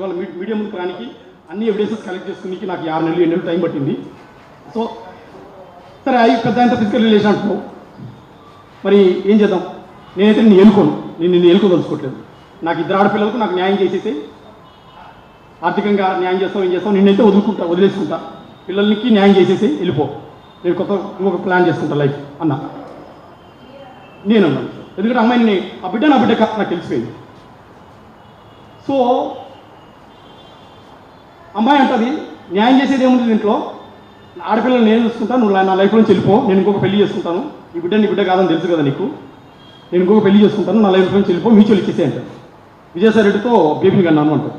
ఇవాళ మీ- మీడియా ముందుకు రానికి అన్ని ఎవిడెన్సెస్ కలెక్ట్ చేసుకునికి నాకు ఆరు నెలలు ఏడు నెలలు టైం పట్టింది. సో సరే అవి పెద్ద ఎంత ఫిజికల్ రిలేషన్ అంటున్నావు. మరి ఏం చేద్దాం? నేనైతే నేను ఎలుకోను నేను నిన్ను ఎలుకోదలుచుకోవట్లేదు నాకు ఇద్దరు ఆడపిల్లలకు నాకు న్యాయం చేసేసి ఆర్థికంగా న్యాయం చేస్తావు ఏం చేస్తావు నిన్నైతే వదులుకుంటా వదిలేసుకుంటా. పిల్లలకి న్యాయం చేసేసి వెళ్ళిపో. నేను కొత్త ఇంకొక ప్లాన్ చేసుకుంటా లైఫ్ అన్న. నేను అన్నాను ఎందుకంటే అమ్మాయిని ఆ బిడ్డ నా బిడ్డ కాదు నాకు తెలిసిపోయింది. సో అమ్మాయి అంటది న్యాయం చేసేది ఏముంది దీంట్లో ఆడపిల్లలు నేను చూసుకుంటాను నువ్వు నా లైఫ్ నుంచి వెళ్ళిపో నేను ఇంకొక పెళ్ళి చేసుకుంటాను. ఈ బిడ్డ నీ బిడ్డ కాదని తెలుసు కదా నీకు? నేను ఇంకొక పెళ్ళి చేసుకుంటాను నా లైఫ్ నుంచి వెళ్ళిపో మ్యూచువల్ ఇచ్చేసే అంటారు విజయసాయి రెడ్డితో బేబీని కన్నాను అంటారు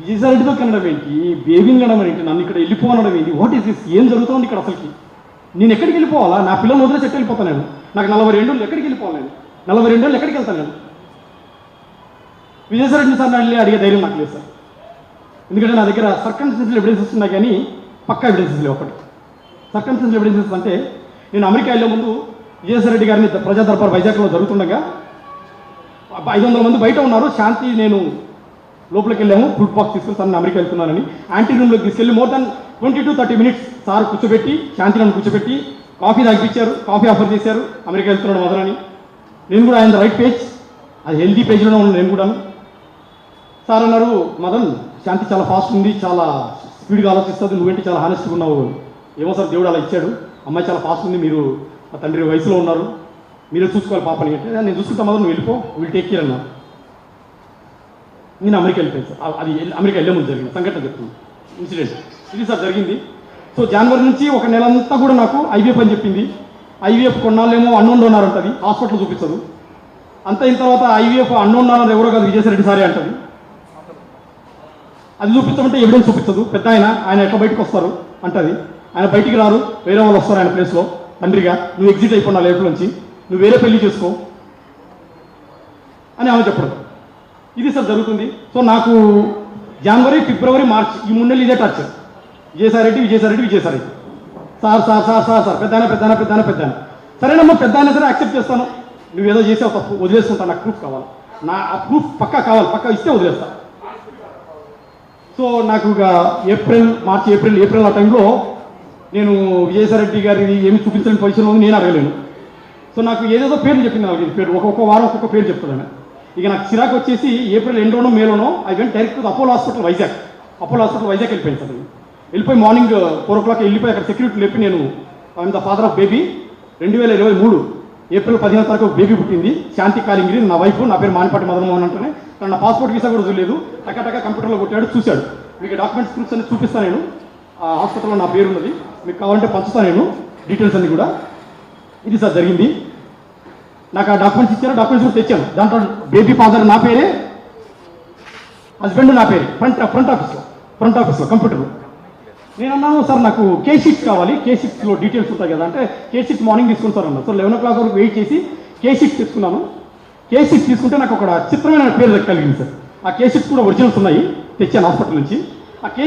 విజయసాయి రెడ్డితో కనడం ఏంటి? బేబీని కనడం ఏంటి? నన్ను ఇక్కడ వెళ్ళిపోనడం ఏంటి? వాట్ ఈస్ దిస్ ఏం జరుగుతుంది ఇక్కడ అసలుకి? నేను ఎక్కడికి వెళ్ళిపోవాలా? నా పిల్లలు వదిలే చెట్టు వెళ్ళిపోతాను నేను? నాకు నలభై రెండు ఎక్కడికి వెళ్ళిపోవాలి నేను? నలభై రెండు ఏళ్ళు ఎక్కడికి వెళ్తాను నేను? విజయసాయి రెడ్డిని సార్ అడిగే ధైర్యం నాకు లేదు సార్. ఎందుకంటే నా దగ్గర సర్కమ్స్టెన్షియల్ ఎవిడెన్సెస్ ఉన్నాయి కానీ పక్కా ఎవిడెన్సెస్ లేవు ఒకటి సర్కమ్స్టెన్షియల్ ఎవిడెన్సెస్ అంటే నేను అమెరికా వెళ్ళే ముందు విజయసాయి రెడ్డి గారిని ప్రజా దర్బార్ వైజాగ్లో జరుగుతుండగా ఐదు వందల మంది బయట ఉన్నారు. శాంతి నేను లోపలికి వెళ్ళాము. ఫుడ్ బాక్స్ తీసుకుని సార్ అమెరికా వెళ్తున్నానని. యాంటీ రూమ్లోకి తీసుకెళ్ళి more than twenty to thirty minutes sir కూర్చోబెట్టి శాంతి నన్ను కూర్చోబెట్టి కాఫీ తాగిపించారు కాఫీ ఆఫర్ చేశారు. అమెరికా వెళ్తున్నాడు మొదలని. నేను కూడా ఆయన రైట్ పేజ్ అది హెల్దీ పేజ్లోనే ఉన్నాను నేను కూడాను. సార్ అన్నారు మదన్ శాంతి చాలా ఫాస్ట్ ఉంది చాలా స్పీడ్గా ఆలోచిస్తుంది నువ్వేంటి చాలా హానెస్ట్గా ఉన్నావు? ఏమో సార్ దేవుడు అలా ఇచ్చాడు. అమ్మాయి చాలా ఫాస్ట్ ఉంది మీరు మా తండ్రి వయసులో ఉన్నారు. మీరే చూసుకోవాలి పాపని అంటే నేను చూసుకుంటా మొదలు నువ్వు వెళ్ళిపో వీళ్ళు టేక్ కేర్ అన్నారు నేను అమెరికా వెళ్ళిపోయాను సార్. అది అమెరికా వెళ్ళే ముందు జరిగింది సంఘటన చెప్తుంది ఇన్సిడెంట్ ఇది సార్ జరిగింది. సో జనవరి నుంచి ఒక నెల అంతా కూడా నాకు ఐవీఎఫ్ అని చెప్పింది. ఐవీఎఫ్ కొన్నాళ్ళేమో అన్నోన్ డోనార్ అంటది హాస్పిటల్ చూపిస్తారు అంత అయిన తర్వాత ఐవీఎఫ్ అన్నోన్ డోనార్ ఎవరో కాదు విజయసాయి సారే అంటది. అది చూపించమంటే ఎవిడెన్స్ చూపించదు పెద్ద ఆయన ఆయన ఎట్లా బయటకు వస్తారు? అంటది. ఆయన బయటికి రారు వేరే వాళ్ళు వస్తారు ఆయన ప్లేస్లో తండ్రిగా నువ్వు ఎగ్జిట్ అయిపోయినా లైఫ్ నుంచి నువ్వు వేరే పెళ్ళి చేసుకో. అని ఆమె చెప్పడం. ఇది సార్ జరుగుతుంది. సో నాకు జనవరి ఫిబ్రవరి మార్చ్ ఈ మూడు నెలలు ఇదే touch Vijayasai Reddy Vijayasai Reddy Vijayasai Reddy sir sir sir sir sir పెద్దాన పెద్దాన పెద్దాన పెద్దాన సరేనమ్మా పెద్ద అయినా సరే యాక్సెప్ట్ చేస్తాను. నువ్వేదో చేసావు తప్పు వదిలేసుకుంటాను నాకు ప్రూఫ్ కావాలి. నా ఆ ప్రూఫ్ పక్కా కావాలి పక్కా ఇస్తే వదిలేస్తాను సో నాకు ఇక ఏప్రిల్ మార్చి ఏప్రిల్ ఏప్రిల్ ఆ టైంలో నేను విజయసాయిరెడ్డి గారిని ఏమి చూపించలేని పొజిషన్లో ఉంది నేను అడగలేను. సో నాకు ఏదేదో పేర్లు చెప్పింది నాలుగైదు పేరు ఒక్కొక్క వారం ఒక్కొక్క పేరు చెప్తాను. ఇక నాకు చిరాకు వచ్చేసి ఏప్రిల్ ఎండోనో మేలోనో I went direct Apollo hospital Vizag Apollo hospital Vizag వెళ్ళిపోయింది సార్ వెళ్ళిపోయి మార్నింగ్ ఫోర్ ఓ క్లాక్ వెళ్ళిపోయి అక్కడ సెక్యూరిటీ లేపి నేను I'm the father of baby రెండు వేల ఇరవై మూడు. ఏప్రిల్ పదిహేను తారీఖు బేబీ పుట్టింది. శాంతి కాలింగిరి నా వైఫ్ నా పేరు మానిపాటి మదనమోహన్ అంటేనే తన నా పాస్పోర్ట్ వీసా కూడా చూడలేదు. టకాటక కంప్యూటర్లో కొట్టాడు చూశాడు. మీకు డాక్యుమెంట్స్ ప్రూఫ్స్ అన్ని చూపిస్తాను నేను. ఆ హాస్పిటల్లో నా పేరు ఉన్నది. మీకు కావాలంటే పంచుతాను నేను. డీటెయిల్స్ అన్ని కూడా. ఇది సార్ జరిగింది. నాకు ఆ డాక్యుమెంట్స్ ఇచ్చారు. డాక్యుమెంట్స్ కూడా తెచ్చాను. దాంట్లో బేబీ ఫాదర్ నా పేరే హస్బెండ్ నా పేరే. ఫ్రంట్ ఫ్రంట్ ఆఫీస్లో. ఫ్రంట్ ఆఫీస్లో కంప్యూటర్ నేను అన్నాను సార్ నాకు కేసీట్ కావాలి. కేసీట్లో డీటెయిల్స్ ఉంటాయి కదా. అంటే కేసీట్ మార్నింగ్ తీసుకుని సార్ అన్నారు. సార్ లెవెన్ ఓ క్లాక్ వరకు వెయిట్ చేసి కేసీట్ తీసుకున్నాను. కేసీట్ తీసుకుంటే నాకు ఒక చిత్రమైన పేరు కలిగింది సార్. ఆ కే కూడా ఒరిజినల్స్ ఉన్నాయి. తెచ్చాను హాస్పిటల్ నుంచి. ఆ కే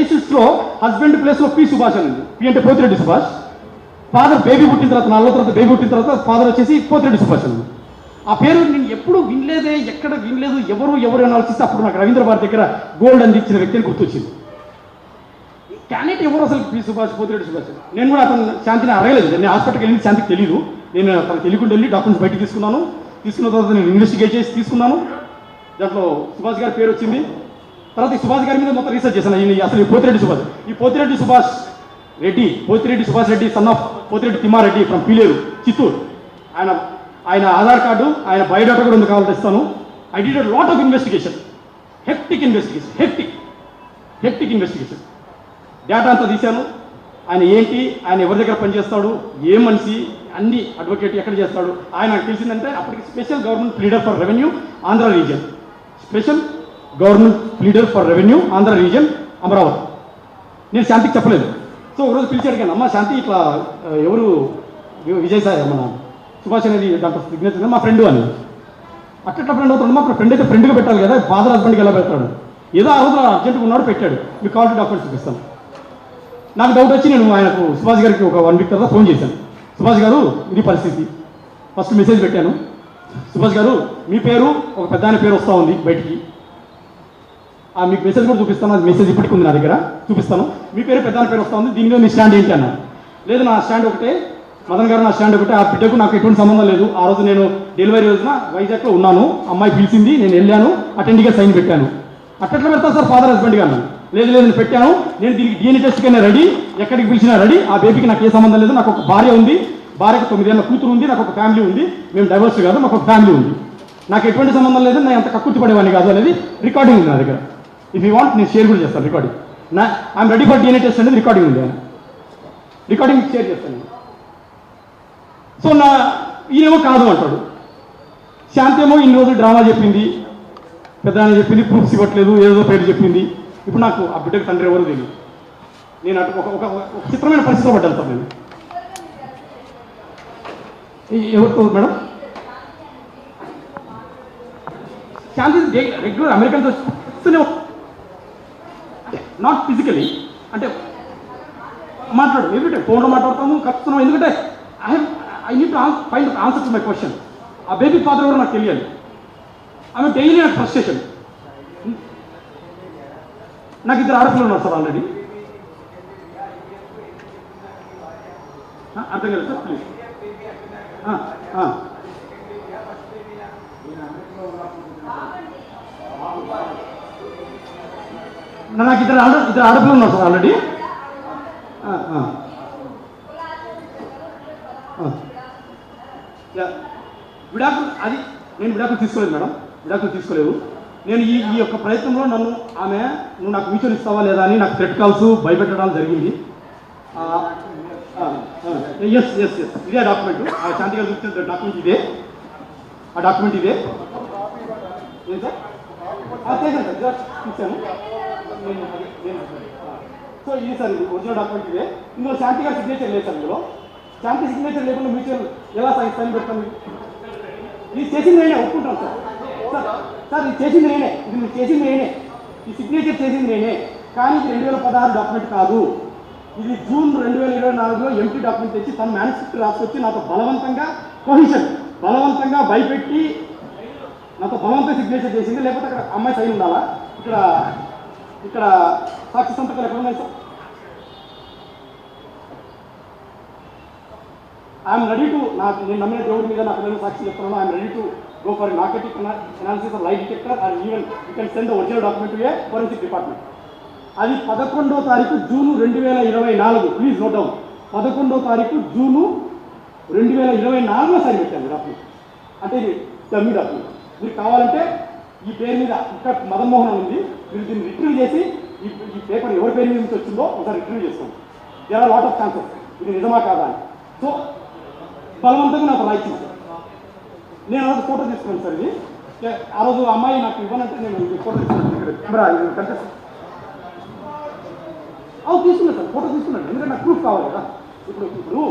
హస్బెండ్ ప్లేస్లో పి సుభాష్ అని ఉంది. పి అంటే పోతిరెడ్డి సుభాష్. ఫాదర్ బేబీ పుట్టిన తర్వాత నాలుగు తర్వాత బేబీ పుట్టిన తర్వాత ఫాదర్ వచ్చేసి పోతిరెడ్డి సుభాష్ అని ఆ పేరు నేను ఎప్పుడు వినలేదే ఎక్కడ వినలేదు ఎవరు ఎవరు అని ఆలోచిస్తే అప్పుడు నాకు రవీంద్ర భారతి దగ్గర గోల్డ్ అందించిన వ్యక్తిని గుర్తొచ్చింది. క్యాండిడేట్ ఎవరు అసలు పి సుభాష్ పోతిరెడ్డి సుభాష్ నేను కూడా అతను శాంతిని అడగలేదు. నేను హాస్పిటల్కి వెళ్ళి శాంతికి తెలియదు నేను అతను తెలియకుండా వెళ్ళి డాక్యుమెంట్స్ బయటకు తీసుకున్నాను. తీసుకున్న తర్వాత నేను ఇన్వెస్టిగేట్ చేసి తీసుకున్నాను. దాంట్లో సుభాష్ గారి పేరు వచ్చింది. తర్వాత ఈ సుభాష్ గారి మీద మొత్తం రీసెర్చ్ చేశాను. ఈయన అసలు ఈ పోతిరెడ్డి సుభాష్. ఈ Pothireddy Subhash Reddy Pothireddy Subhash Reddy son of Pothireddy Thimmareddy from Pileru Chittoor ఆయన ఆయన ఆధార్ కార్డు ఆయన బయోడాటా కూడా ఉంది కావాలంటే ఇస్తాను. I did lot of investigation hectic investigation hectic hectic investigation data అంతా తీశాను. ఆయన ఏంటి ఆయన ఎవరి దగ్గర పనిచేస్తాడు ఏ మనిషి అన్ని అడ్వకేట్ ఎక్కడ చేస్తాడు. ఆయన నాకు తెలిసిందంటే అప్పటికి special government leader for revenue Andhra region special government leader for revenue Andhra region Amaravati. నేను శాంతికి చెప్పలేదు. సో ఒకరోజు పిలిచి అడిగాను అమ్మ శాంతి ఇట్లా ఎవరు? విజయసాయి విజయ్ నా మన సుభాష్ అనేది దాంట్లో సిగ్నేచర్ మా ఫ్రెండ్ అని. అట్లా ఫ్రెండ్ అవుతాడు. మా ఫ్రెండ్ అయితే ఫ్రెండ్గా పెట్టాలి కదా. ఫాదర్ హస్బెండ్కి ఎలా పెడతాడు? ఏదో ఆ రోజు అర్జెంట్గా ఉన్నాడు పెట్టాడు. మీకు కావాలంటే డాక్యుమెంట్స్ చూపిస్తాను నాకు డౌట్ వచ్చి నేను ఆయనకు సుభాష్ గారికి ఒక వన్ వీక్ తర్వాత ఫోన్ చేశాను. సుభాష్ గారు ఇది పరిస్థితి. ఫస్ట్ మెసేజ్ పెట్టాను. సుభాష్ గారు మీ పేరు ఒక పెద్ద పేరు వస్తూ ఉంది బయటికి. ఆ మీకు మెసేజ్ కూడా చూపిస్తాను. అది మెసేజ్ ఇప్పటికి ఉంది నా దగ్గర. చూపిస్తాను. మీ పేరు పెద్ద పేరు వస్తుంది దీని మీద మీ స్టాండ్ ఏంటి అన్నాను లేదు నా స్టాండ్ ఒకటే. మదన్ గారు నా స్టాండ్ ఒకటే. ఆ బిడ్డకు నాకు ఎటువంటి సంబంధం లేదు. ఆ రోజు నేను డెలివరీ రోజున వైజాగ్లో ఉన్నాను. అమ్మాయి పిలిచింది. నేను వెళ్ళాను. అటెండ్గా సైన్ పెట్టాను. అట్లా పెడతాను సార్ ఫాదర్ హస్బెండ్గా అన్నాను. లేదు లేదు పెట్టాను. నేను దీనికి డిఎన్ఏ టెస్ట్కి రెడీ. ఎక్కడికి పిలిచినా రెడీ. ఆ బేబీకి నాకు ఏ సంబంధం లేదు. నాకు ఒక భార్య ఉంది. భార్యకు తొమ్మిదేళ్ళ కూతురు ఉంది. నాకు ఒక ఫ్యామిలీ ఉంది. మేము డైవర్స్ కాదు. మాకు ఒక ఫ్యామిలీ ఉంది. నాకు ఎటువంటి సంబంధం లేదు. నేను అంత కక్కుర్తి పడేవాడిని కాదు అనేది రికార్డింగ్ ఉంది నా దగ్గర. ఇఫ్ యూ వాంట్ నేను షేర్ కూడా చేస్తాను రికార్డింగ్ నా I'm ready for DNA test అనేది రికార్డింగ్ ఉంది ఆయన. రికార్డింగ్ షేర్ చేస్తాను. సో నా ఈయనేమో కాదు అంటాడు. శాంతి ఏమో ఇన్ని రోజులు డ్రామా చెప్పింది. పెద్ద చెప్పింది ప్రూఫ్స్ ఇవ్వట్లేదు. ఏదో పేరు చెప్పింది. ఇప్పుడు నాకు ఆ బిడ్డకు తండ్రి ఎవరు తెలియదు నేను అటు ఒక ఒక చిత్రమైన పరిస్థితిలో పడ్డాను నేను. ఈ- ఎవరితో మేడం? శాంతి రెగ్యులర్ అమెరికన్ వస్తూనే నాట్ ఫిజికలీ అంటే మాట్లాడు ఎవ్రీడే ఫోన్లో మాట్లాడతాము కలుస్తున్నాం ఎందుకంటే I I need find answer to my question ఆ బేబీ ఫాదర్ ఎవరు నాకు తెలియాలి. ఆమె డైలీ నాకు ఫ్రస్ట్రేషన్ నాకు ఇద్దరు ఆడపిల్లలు ఉన్నారు సార్ ఆల్రెడీ అర్థం కదా సార్ ప్లీజ్ నాకు ఇద్దరు ఆడ ఇద్దరు ఆడపిల్లలు ఉన్నారు సార్ ఆల్రెడీ విడాకులు అది నేను విడాకులు తీసుకోలేదు మేడం. విడాకులు తీసుకోలేదు. నేను ఈ ఈ యొక్క ప్రయత్నంలో నన్ను ఆమె నువ్వు నాకు మ్యూచువల్ ఇస్తావా లేదా అని నాకు థ్రెట్ కాల్స్ భయపెట్టడం జరిగింది. ఎస్ ఎస్ ఎస్ ఇదే డాక్యుమెంట్ ఆ శాంతి గారు చూపించిన డాక్యుమెంట్ ఇదే. ఆ డాక్యుమెంట్ ఇదే. ఏం సార్? చేశాను. సార్ జిరాక్స్ సో ఇది సార్ ఇది ఒరిజినల్ డాక్యుమెంట్ ఇదే. ఇందులో శాంతి గారి సిగ్నేచర్ లేదు సార్ ఇందులో. శాంతి సిగ్నేచర్ లేకుండా మ్యూచువల్ ఎలా సైన్ సైన్ పెడతాను ఇది చేసింది నేనే ఒప్పుకుంటాను సార్. సార్ సార్ ఇది చేసింది నేనే. ఇది మీరు చేసింది నేనే. ఈ సిగ్నేచర్ చేసింది నేనే. కానీ ఇది రెండు వేల పదహారు డాక్యుమెంట్ కాదు. ఇది జూన్ రెండు వేల ఇరవై నాలుగులో ఎంపీ డాక్యుమెంట్ తెచ్చి తన మేనిఫెస్టో రాసుకొచ్చి నాతో బలవంతంగా కొహిషన్ బలవంతంగా భయపెట్టి నాతో బలవంతంగా సిగ్నేచర్ చేసింది. లేకపోతే అక్కడ అమ్మాయి సైన్ ఉండాలా? ఇక్కడ ఇక్కడ సాక్షి సంతకాలు ఎక్కడ ఉన్నాయి సార్? ఐఎమ్ రెడీ టు నాకు నేను నమ్మిన దేవుడి మీద నా నేను సాక్షి చెప్తున్నాను I'm ready to go for analysis or of light or even you can send the original original to a forensic department అది పదకొండో తారీఖు జూను రెండు వేల ఇరవై నాలుగు. ప్లీజ్ నోట్ డౌన్ పదకొండో తారీఖు జూను రెండు వేల ఇరవై నాలుగులో సైన్ పెట్టాను డాక్యుమెంట్ అంటే ఇది డమ్మి డాక్యుమెంట్ మీరు కావాలంటే ఈ పేరు మీద ఇక్కడ మదన్మోహన్ అని ఉంది. మీరు దీన్ని రిట్రీవ్ చేసి ఈ ఈ పేపర్ ఎవరి పేరు మీద నుంచి వచ్చిందో ఒకసారి రిట్రీవ్ చేసుకోండి. There are lot of chances ఇది నిజమా కాదా అని. సో బలవంతంగా నాకు రాయించింది నేను ఆ రోజు ఫోటో తీసుకున్నాను సార్ ఇది. ఆ రోజు అమ్మాయి నాకు ఇవ్వనంటే నేను ఫోటో తీసుకున్నాను ఇక్కడ. కెమెరా ఇది కనిపిస్తుంది అవు తీసుకున్నాను సార్ ఫోటో తీసుకున్నాను. ఎందుకంటే నాకు ప్రూఫ్ కావాలి కదా. ఇప్పుడు ఇప్పుడు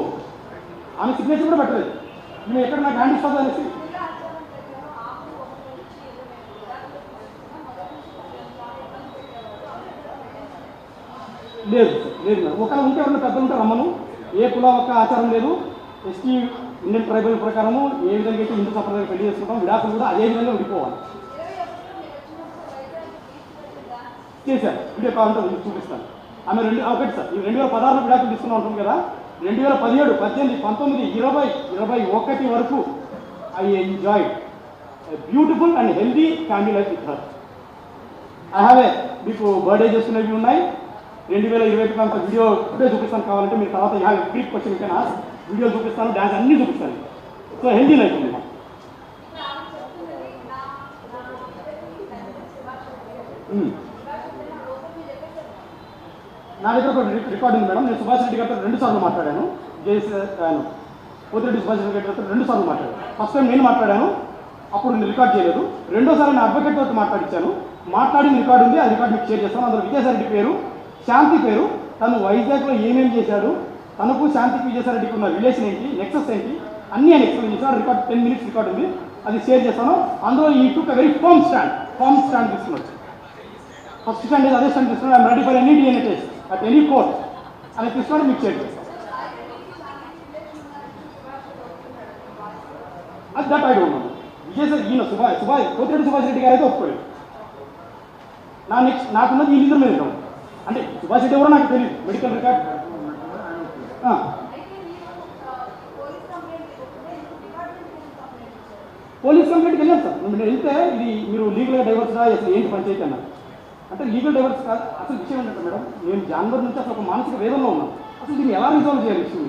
ఆమె సిగ్నేచర్ కూడా పెట్టలేదు. నేను ఎక్కడ నాకు హ్యాండ్ ఇస్తుంది అనేసి. లేదు సార్, లేదు మేడం ఒకవేళ ఉంటే ఎవరైనా పెద్ద ఉంటే రమ్మను. ఏ కుల ఒక్క ఆచారం లేదు. ఎస్టీ ఇండియన్ ట్రైబల్ ప్రకారము ఏ విధంగా అయితే హిందూ సంప్రదాయం పెళ్ళి చేసుకుంటాం విడాకులు కూడా అదే విధంగా ఉండిపోవాలి. చేశారు. వీడియో కావాలంటే మీకు చూపిస్తాను. ఆమె రెండు ఒకటి సార్. ఈ రెండు వేల పదహారులో విడాకులు తీసుకుని ఉంటాం కదా? రెండు వేల పదిహేడు పద్దెనిమిది పంతొమ్మిది ఇరవై ఇరవై ఒకటి వరకు I enjoy beautiful and healthy family life with her I have a మీకు బర్త్డే చేసుకునేవి ఉన్నాయి. రెండు వేల ఇరవై ఒకటి అంత వీడియో ఇప్పుడే చూపిస్తాను కావాలంటే మీరు తర్వాత హ్యావ్ బ్రీఫ్ క్వశ్చన్ కన్నా వీడియో చూపిస్తాను డ్యాన్స్ అన్నీ చూపిస్తాను. So healthy life. మ్మ్. నా దగ్గర ఒక రికార్డు ఉంది మేడం. నేను సుభాష్ రెడ్డి గారితో రెండు సార్లు మాట్లాడాను. జేఎస్ ఆయన పోతిరెడ్డి సుభాష్ రెడ్డి గారితో రెండు సార్లు మాట్లాడాను. ఫస్ట్ టైం నేను మాట్లాడాను. అప్పుడు నేను రికార్డ్ చేయలేదు. రెండోసారి నా అడ్వకేట్ తోటి మాట్లాడించాను మాట్లాడిన రికార్డు ఉంది. ఆ రికార్డు మీకు షేర్ చేస్తాను. అందులో విజయసాయి పేరు శాంతి పేరు తను వైజాగ్లో ఏమేమి చేశాడు తనకు శాంతికి విజయసాయి ఉన్న రిలేషన్ ఏంటి? నెక్సెస్ ఏంటి? అన్నీ ఆయన ఎక్స్ప్లెయిన్ చేశాను రికార్డ్ టెన్ మినిట్స్ రికార్డ్ ఉంది. అది షేర్ చేస్తాను. అందులో ఈ took very firm stand firm stand తీసుకున్నాడు ఫస్ట్ స్టాండ్ అదే స్టాండ్ తీసుకున్నాడు. I'm ready for any DNA test at any court అని తీసుకున్నాడు మీకు షేర్ చేస్తాను. అది that I don't know Vijayasai ఈయన సుభాష్ సుభాష్ కోతిరెడ్డి సుభాష్ రెడ్డి గారు అయితే ఒప్పుకోలేదు. నా నెక్స్ట్ నాకున్నది ఈ నిజం మీద అంటే సుభాష్ రెడ్డి ఎవరో నాకు తెలియదు. మెడికల్ రికార్డ్ పోలీస్ కంప్లైంట్కి వెళ్ళాను సార్. మీరు వెళ్తే ఇది మీరు లీగల్గా డైవర్స్ రా అసలు ఏంటి పంచాయతీ అన్నారు. అంటే లీగల్ డైవర్స్ కాదు అసలు విషయం ఏంటంటే మేడం నేను జనవరి నుంచి అసలు ఒక మానసిక వేదనలో ఉన్నాను. అసలు దీన్ని ఎలా రిజాల్వ్ చేయాలి ఇష్యూ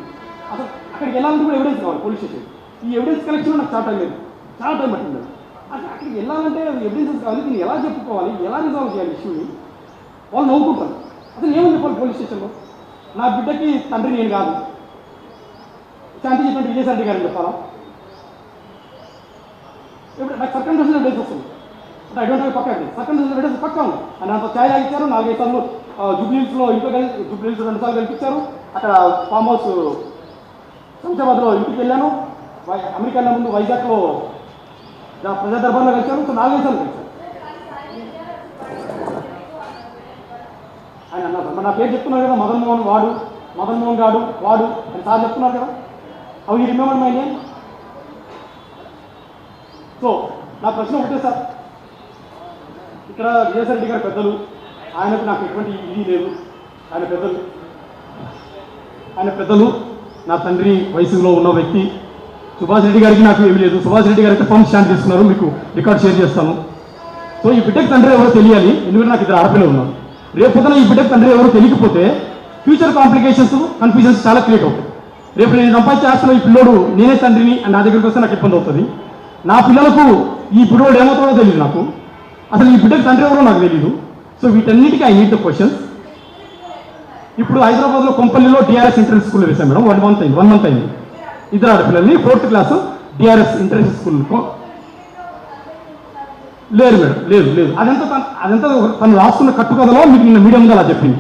అసలు అక్కడికి వెళ్ళాలంటే కూడా ఎవిడెన్స్ కావాలి పోలీస్ స్టేషన్ ఈ ఎవిడెన్స్ కలెక్షన్ నాకు చాలా టైం లేదు చాలా టైం పట్టింది మేడం. అసలు అక్కడికి వెళ్ళాలంటే ఎవిడెన్సెస్ కావాలి దీన్ని ఎలా చెప్పుకోవాలి ఎలా రిజాల్వ్ చేయాలి ఇష్యూని వాళ్ళు నవ్వుకుంటారు. అసలు ఏమని చెప్పాలి పోలీస్ స్టేషన్లో నా బిడ్డకి తండ్రి నేను కాదు. శాంతి చెప్పినట్టు విజయశాంతి గారు గారిని ఇప్పుడు నాకు సర్కన్ డ్రెస్లో ఎవిడెన్స్ వస్తుంది అంటే ఐ డోంట్ హ్యావ్ పక్క సర్కన్ డ్రెస్లో ఎవిడెన్స్ పక్క ఉంది. అని అంత ఛాయ్ తాగిచ్చారు. నాలుగైదు సార్లు జూబ్లీస్లో ఇంట్లో కలిసి జూబ్లీస్ రెండు సార్లు కల్పించారు. అక్కడ ఫామ్ హౌస్ శంషాబాద్లో ఇంటికి వెళ్ళాను. వై- అమెరికా ముందు వైజాగ్లో ప్రజా దర్బార్లో కలిసాను సో నాలుగైదు సార్లు కలిసాను ఆయన అన్నారు మరి నా పేరు చెప్తున్నారు కదా మదన్ మోహన్ వాడు మదన్ మోహన్ గాడు వాడు అని సార్ చెప్తున్నారు కదా. అవి you remember my name so నా ప్రశ్న ఒకటే సార్. ఇక్కడ విజయసాయి రెడ్డి గారి పెద్దలు ఆయనకు నాకు ఎటువంటి ఇది లేదు. ఆయన పెద్దలు ఆయన పెద్దలు నా తండ్రి వయసులో ఉన్న వ్యక్తి. సుభాష్ రెడ్డి గారికి నాకు ఏమి లేదు. సుభాష్ రెడ్డి గారికి అయితే ఫోన్ స్టాండ్ తీసుకున్నారు మీకు రికార్డ్ షేర్ చేస్తాను. సో ఈ బిడ్డకి తండ్రి ఎవరో తెలియాలి. ఎందుకంటే నాకు ఇద్దరు ఆడపిల్లలు ఉన్నారు. రేపు పొద్దున ఈ బిడ్డకు తండ్రి ఎవరో తెలియకపోతే ఫ్యూచర్ కాంప్లికేషన్స్ కన్ఫ్యూజన్స్ చాలా క్రియేట్ అవుతాయి. రేపు నేను సంపాదించే ఆస్తిలో ఈ పిల్లోడు నేనే తండ్రిని అని నా దగ్గరికి వస్తే నాకు ఇబ్బంది అవుతుంది. నా పిల్లలకు ఈ పిల్లోడు ఏమవుతాడో తెలియదు నాకు. అసలు ఈ బిడ్డకు తండ్రి ఎవరో నాకు తెలియదు సో వీటన్నిటికీ ఐ నీడ్ ద క్వశ్చన్స్ ఇప్పుడు హైదరాబాద్లో కొంపల్లిలో డిఆర్ఎస్ ఇంటర్నెట్ స్కూల్ వేశాం మేడం. వన్ మంత్ అయింది. వన్ మంత్ అయింది. ఇద్దరు ఆడపిల్లల్ని fourth class DRS internet school లేదు మేడం లేదు లేదు. అదంతా అదంతా తను రాసుకున్న కట్టుకథలో మీకు నిన్న మీడియం అలా చెప్పింది.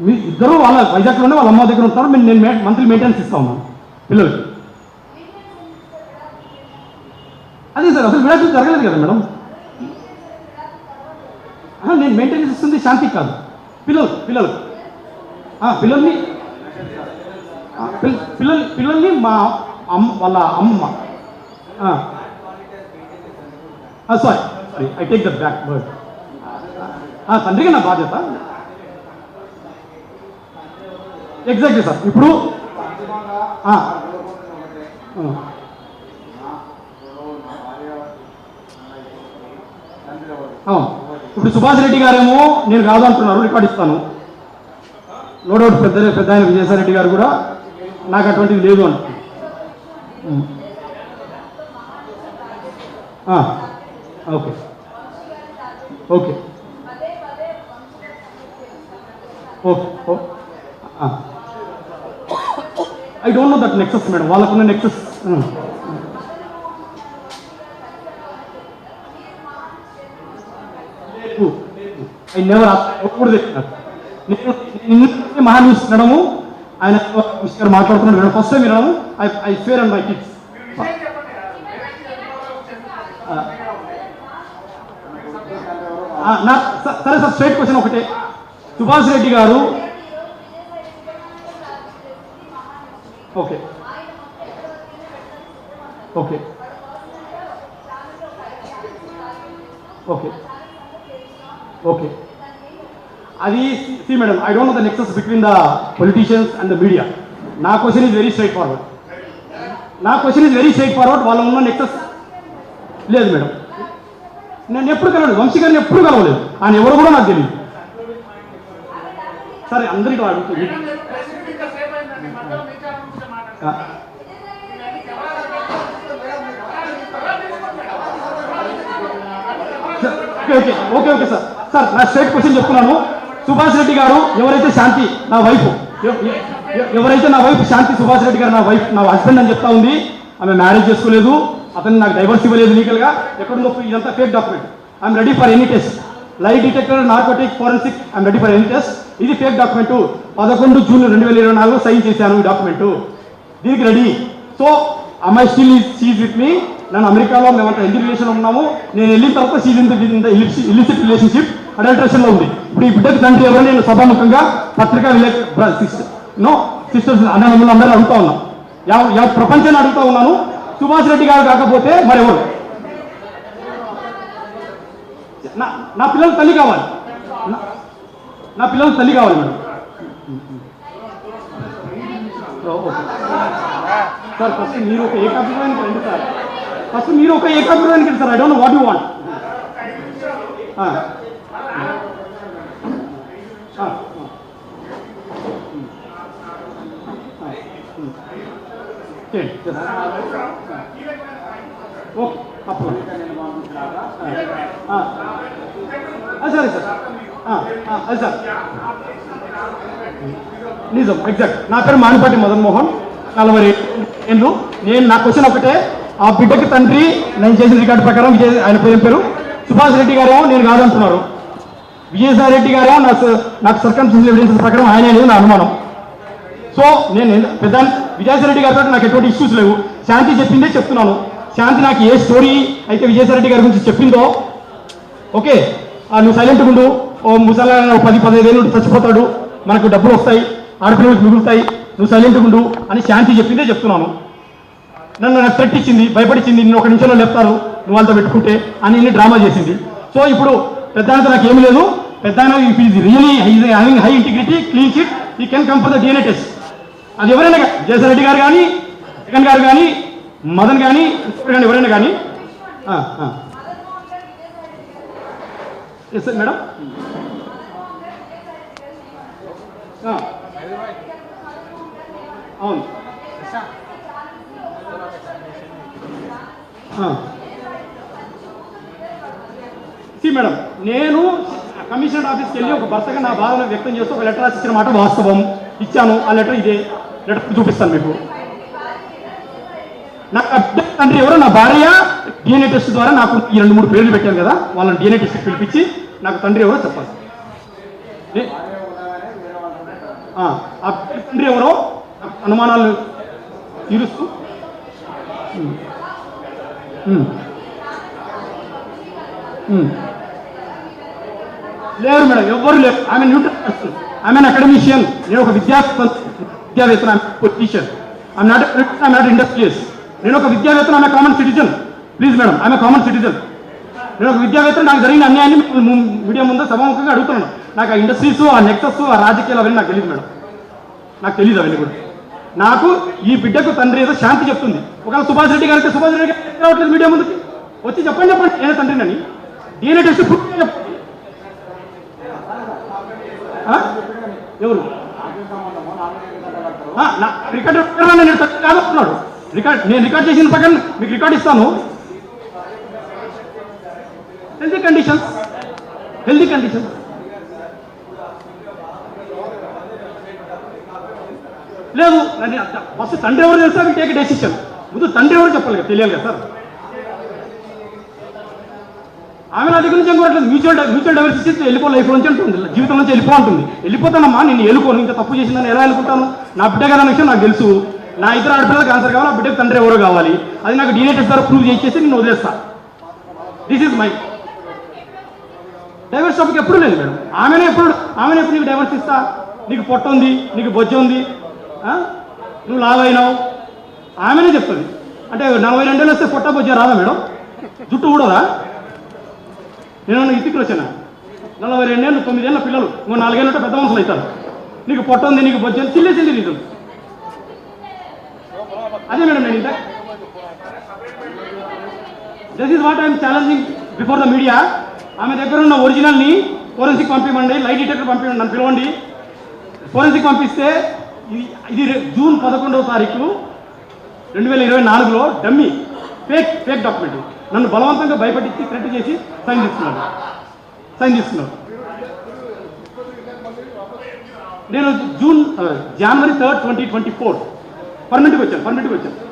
మీ ఇద్దరు వాళ్ళ వైజాగ్లోనే వాళ్ళ అమ్మ దగ్గర ఉంటారు మేము నేను మంత్లీ మెయింటెనెన్స్ ఇస్తా ఉన్నాను పిల్లలకి. అదే సార్ అసలు విడాకులు జరగలేదు కదా మేడం? నేను మెయింటెనెన్స్ ఇస్తుంది శాంతి కాదు. పిల్లలు పిల్లలు. ఆ, పిల్లల్ని పిల్లల్ని పిల్లల్ని మా అమ్మ వాళ్ళ అమ్మ sorry sorry I take the back word తండ్రిగా నా బాధ్యత ఎగ్జాక్ట్లీ సార్ ఇప్పుడు ఇప్పుడు సుభాష్ రెడ్డి గారేమో నేను కాదు అంటున్నారు రికార్డ్ ఇస్తాను. నో డౌట్ పెద్ద పెద్ద ఆయన విజయసాయి రెడ్డి గారు కూడా నాకు అటువంటిది లేదు అంటున్నారు. Hmm. Ah. Okay. Okay. Okay. I don't know that nexus madam వాళ్ళకున్న నెక్సెస్ ఐ నెవర్ ఎప్పుడు తెచ్చినారు నేను నేను మహా న్యూస్ ఆయన గారు మాట్లాడుతున్నాడు ఫస్ట్ టైం వినడము. I I fair and my kids నా సరే సార్ స్ట్రైట్ క్వశ్చన్ ఒకటే. సుభాష్ రెడ్డి గారు ఓకే. ఓకే. ఓకే. ఓకే. అది see madam I don't know the nexus between the politicians and the media నా question is very straightforward నా question is very straightforward వాళ్ళ ఉన్న nexus లేదు madam. నేను ఎప్పుడు కలవలేదు. వంశీ గారిని ఎప్పుడు కలవలేదు. ఆయన ఎవరు కూడా నాకు తెలియదు. సరే అందరికీ అడుగుతుంది okay okay okay okay sir. Sir నా స్ట్రైట్ క్వశ్చన్ చెప్తున్నాను. సుభాష్ రెడ్డి గారు ఎవరైతే శాంతి నా వైఫ్. ఎవ- ఎవ- ఎవరైతే నా వైఫ్ శాంతి సుభాష్ రెడ్డి గారు నా వైఫ్ నా హస్బెండ్ అని చెప్తా ఉంది. ఆమె మ్యారేజ్ చేసుకోలేదు. అతను నాకు డైవర్స్ ఇవ్వలేదు లీగల్గా ఎక్కడుందో ఇదంతా fake document I'm ready for any test lie detector narcotic forensic I'm ready for any test ఇది ఫేక్ డాక్యుమెంట్ పదకొండు జూన్ రెండు వేల ఇరవై నాలుగు సైన్ చేశాను ఈ డాక్యుమెంట్ దీనికి రెడీ సో అమ్మాయి స్టిల్ సీజ్ విత్ మీ నన్ను అమెరికాలో మేమంతా ఎంజీ రిలేషన్ ఉన్నాము. నేను వెళ్ళిన తర్వాత సీజ్ ఇన్ ఇలిసిట్ రిలేషన్షిప్ అడల్ట్రేషన్లో ఉంది. ఇప్పుడు ఈ బిడ్డకు తండ్రి ఎవరు నేను సభాముఖంగా పత్రికా విలేక సిస్టర్ నో సిస్టర్స్ అన్నదమ్ములు అందరూ అడుగుతా ఉన్నాం. యా ప్రపంచాన్ని అడుగుతా ఉన్నాను. సుభాష్ రెడ్డి గారు కాకపోతే మరెవరు? నా నా పిల్లల తల్లి కావాలి. నా- నా పిల్లల తల్లి కావాలి మేడం. సార్ ఫస్ట్ మీరు ఒక ఏకాభిప్రాయానికి రండి సార్. ఫస్ట్ మీరు ఒక ఏకాభిప్రాయానికి రండి sir. I don't what you want చేయండి ఓ ఆ, సరే సార్. అది సార్. నిజం ఎగ్జాక్ట్. నా పేరు మానిపాటి మదన్ మోహన్. నలభై ఏళ్ళు. నేను నా క్వశ్చన్ ఒకటే. ఆ బిడ్డకి తండ్రి నేను చేసిన రికార్డు ప్రకారం ఆయన పేరు పేరు? సుభాష్ రెడ్డి గారేమో నేను కాదంటున్నారు. విజయసాయి రెడ్డి గారేమో నా నాకు సర్కమ్స్టెన్షియల్ ఎవిడెన్స్ ప్రకారం ఆయన అనేది నా అనుమానం. సో నేను పెద్ద విజయసాయి రెడ్డి గారితో నాకు ఎటువంటి ఇష్యూస్ లేవు. శాంతి చెప్పిందే చెప్తున్నాను. శాంతి నాకు ఏ స్టోరీ అయితే విజయసాయి రెడ్డి గారి గురించి చెప్పిందో ఓకే ఆ, నువ్వు సైలెంట్గా ఉండు. ఓ ముసలా పది పదిహేను ఏళ్ళు చచ్చిపోతాడు. మనకు డబ్బులు వస్తాయి ఆడపిల్లలకు మిగులుతాయి. నువ్వు సైలెంట్గా ఉండు అని శాంతి చెప్పిందే చెప్తున్నాను. నన్ను నాకు థ్రెట్ ఇచ్చింది భయపడిచ్చింది నేను ఒక నిమిషంలో లేపుతారు నువ్వు అంతా పెట్టుకుంటే అని డ్రామా చేసింది. సో ఇప్పుడు పెద్దానంత నాకు ఏమి లేదు. పెద్ద if is really having high integrity clean chit he can come for the DNA test అది ఎవరైనా గా- జయసన్ రెడ్డి గారు కానీ జగన్ గారు కానీ మదన్ కానీ కానీ ఎవరైనా కానీ. ఎస్ మేడం అవును. సి మేడం నేను కమిషనర్ ఆఫీస్కి వెళ్ళి ఒక భర్తగా నా బాధను వ్యక్తం చేస్తూ ఒక లెటర్ రాసిచ్చిన మాట వాస్తవం. ఇచ్చాను. ఆ లెటర్ ఇదే. లెటర్ చూపిస్తాను మీకు. నాకు అర్థం తండ్రి ఎవరో నా భార్య డిఎన్ఏ టెస్ట్ ద్వారా నాకు ఈ రెండు మూడు పేర్లు పెట్టాను కదా వాళ్ళని డిఎన్ఏ టెస్ట్ పిలిపించి నాకు తండ్రి ఎవరో చెప్పాలి. ఆ, తండ్రి ఎవరో అనుమానాలు తీరుస్తూ లేరు మేడం ఎవ్వరు లేరు. ఆమె న్యూట్రల్ పర్సన్ ఆమె అకాడమిషియన్ నేను ఒక విద్యావేత్త విద్యావేత్తన teacher. I'm not I'm not industrious. నేను ఒక విద్యావేత్తన ఆమె కామన్ సిటిజన్ ప్లీజ్ మేడం ఆమె కామన్ సిటిజన్ నేను ఒక విద్యావేత్త నాకు జరిగిన అన్యాయాన్ని మీడియా ముందు సభాముఖంగా అడుగుతున్నాను. నాకు ఆ ఇండస్ట్రీస్ ఆ నెక్సస్ ఆ రాజకీయాలు అవన్నీ నాకు తెలియదు మేడం నాకు తెలియదు అవన్నీ కూడా. నాకు ఈ బిడ్డకు తండ్రి ఏదో శాంతి చెప్తుంది. ఒకవేళ సుభాష్ రెడ్డి గారికి సుభాష్ రెడ్డి గారు రావట్లేదు మీడియా ముందుకి? వచ్చి చెప్పండి చెప్పండి. నేను తండ్రినని? డిఎన్ఏ టెస్ట్ పూర్తిగా చెప్పండి. ఎవరు? క్రికెట్ నా నేను రికార్డ్ నేను రికార్డ్ చేసిన ప్రకారం మీకు రికార్డ్ ఇస్తాను. హెల్తీ కండిషన్స్ హెల్తీ కండిషన్స్ లేదు ఫస్ట్ తండ్రి ఎవరు తెలుసా? విల్ టేక్ డెసిషన్ ముందు తండ్రి ఎవరు చెప్పాలి కదా? తెలియాలి కదా సార్? ఆమె నా దగ్గర నుంచి అనుకోవట్లేదు మ్యూచువల్ మ్యూచువల్ డైవర్సిటీ వెళ్ళిపో లైఫ్ నుంచి ఉంటుంది జీవితం నుంచి వెళ్ళిపో ఉంటుంది వెళ్ళిపోతానమ్మా నేను వెళ్ళుకోను ఇంకా తప్పు చేసిందని ఎలా వెళ్ళుకుంటాను నా బిడ్డ కదా అనే విషయం నాకు తెలుసు. నా ఇద్దరు ఆడపిల్లలకు ఆన్సర్ కావాలి? ఆ బిడ్డకు తండ్రి ఎవరో కావాలి. అది నాకు డీనే టెస్ట్ ద్వారా ప్రూవ్ చేసేసి నేను వదిలేస్తా. This is my divorce topic ఎప్పుడు లేదు మేడం. ఆమెనే ఎప్పుడు ఆమెనే ఎప్పుడు నీకు డైవర్స్ ఇస్తా? నీకు పొట్ట ఉంది నీకు బొజ్జ ఉంది నువ్వు నువ్వు లావైనావు ఆమెనే చెప్తుంది. అంటే నలభై రెండేళ్ళు వస్తే పొట్ట బొజ్జ రాదా మేడం? జుట్టు కూడదా నేను ఇతికి వచ్చాను? నలభై రెండేళ్ళు తొమ్మిదేళ్ళ పిల్లలు నువ్వు నాలుగేళ్ళ పెద్ద మనుషులు అవుతారు. నీకు పొట్ట ఉంది నీకు బొజ్జ చిల్లే చిల్లి నీకు అదే మేడం నేను ఇంత this is what I'm challenging before the media ఆమె దగ్గర ఉన్న ఒరిజినల్ని ఫోరెన్సిక్ పంపించండి లైట్ డిటెక్టర్ పంపించండి నన్ను పిలవండి. ఫోరెన్సిక్ పంపిస్తే ఇది ఇది జూన్ పదకొండవ తారీఖు రెండు వేల ఇరవై నాలుగులో డమ్మీ ఫేక్ ఫేక్ డాక్యుమెంట్ నన్ను బలవంతంగా భయపెట్టించి థ్రెట్ చేసి సైన్ తీసుకున్నాడు సైన్ తీసుకున్నాడు నేను June January third twenty twenty four పర్మనెంట్కి వచ్చాను పర్మనెంట్కి వచ్చాను.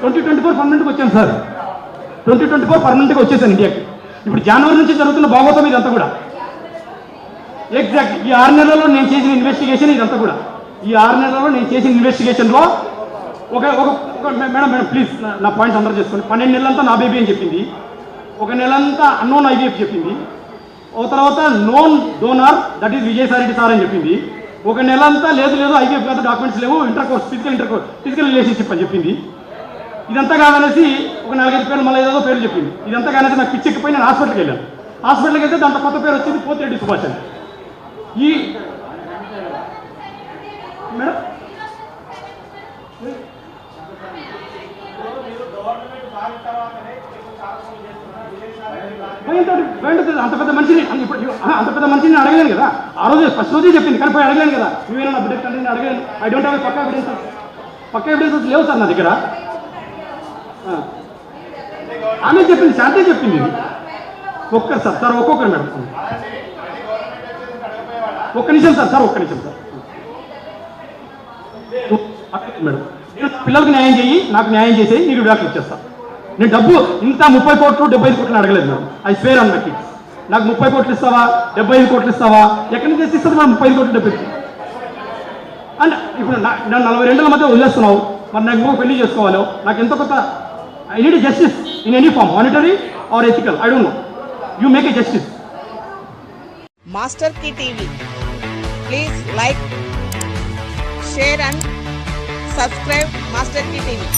ట్వంటీ ట్వంటీ ఫోర్ పర్మనెంట్కి వచ్చాను సార్. ట్వంటీ ట్వంటీ ఫోర్ పర్మనెంట్గా వచ్చేసాను ఇండియాకి. ఇప్పుడు జనవరి నుంచి జరుగుతున్న భాగోతం ఇదంతా కూడా. ఎగ్జాక్ట్ ఈ ఆరు నెలల్లో నేను చేసిన ఇన్వెస్టిగేషన్ ఇదంతా కూడా. ఈ ఆరు నెలల్లో నేను చేసిన ఇన్వెస్టిగేషన్లో ఒక ఒక మేడం మేడం ప్లీజ్ నా- పాయింట్స్ అందరూ చేసుకోండి. పన్నెండు నెలలంతా నా బేబీ అని చెప్పింది. ఒక నెలంతా అన్నోన్ ఐబీఎఫ్ చెప్పింది. ఒక తర్వాత known donor that is Vijayasai Reddy sir అని చెప్పింది. ఒక నెల అంతా లేదు లేదు ఐవీఎఫ్ అంతా డాక్యుమెంట్స్ లేవు intercourse physical intercourse physical relationship అని చెప్పింది. ఇదంతా కాదనేసి ఒక నాలుగైదు పేర్లు మళ్ళీ ఏదో పేరు చెప్పింది. ఇదంతా కాదనేసి నాకు పిచ్చెక్కిపోయి నేను హాస్పిటల్కి వెళ్ళాను. హాస్పిటల్కి వెళ్తే దాంట్లో కొత్త పేరు వచ్చింది పోతిరెడ్డి సుభాష్ అని. ఈ మేడం? భయంతో భయంతో అంత పెద్ద మనిషిని అంత ఇప్పుడు అంత పెద్ద మనిషిని అడగలేను కదా? ఆ రోజు ఫస్ట్ రోజే చెప్పింది కానీ పోయి అడగలేను కదా? నువ్వేనా నా బిడ్డ తండ్రిని అడగలేను. ఐ డోంట్ హ్యావ్ పక్కా ఎవిడెన్స్ పక్క ఎవిడెన్సెస్ లేవు సార్ నా దగ్గర. ఆమె చెప్పింది శాంతి చెప్పింది. ఒక్కరు సార్ సార్ ఒక్కొక్కరు మేడం. ఒక్క నిమిషం సార్ సార్ ఒక్క నిమిషం సార్. మేడం. పిల్లలకు న్యాయం చేయి నాకు న్యాయం చేసేయి నీకు విడాకులు ఇచ్చేస్తాను నేను డబ్బు ఇంత ముప్పై కోట్లు డెబ్బై ఐదు కోట్లు అడగలేదు ఐ అది స్పేర్ అన్నకి నాకు ముప్పై కోట్లు ఇస్తావా డెబ్బై ఐదు కోట్లు ఇస్తావా? ఎక్కడి నుంచి ఇస్తుంది మనం ముప్పై ఐదు కోట్లు డెబ్బై అండ్ ఇప్పుడు నా నన్ను నలభై రెండుల మధ్య వదిలేస్తున్నావు. మరి నాకు ఇంకో పెళ్ళి చేసుకోవాలో? నాకు ఎంతో కొత్త I need justice in any form monetary or ethical I don't know you make a justice master key TV please like share and subscribe master key TV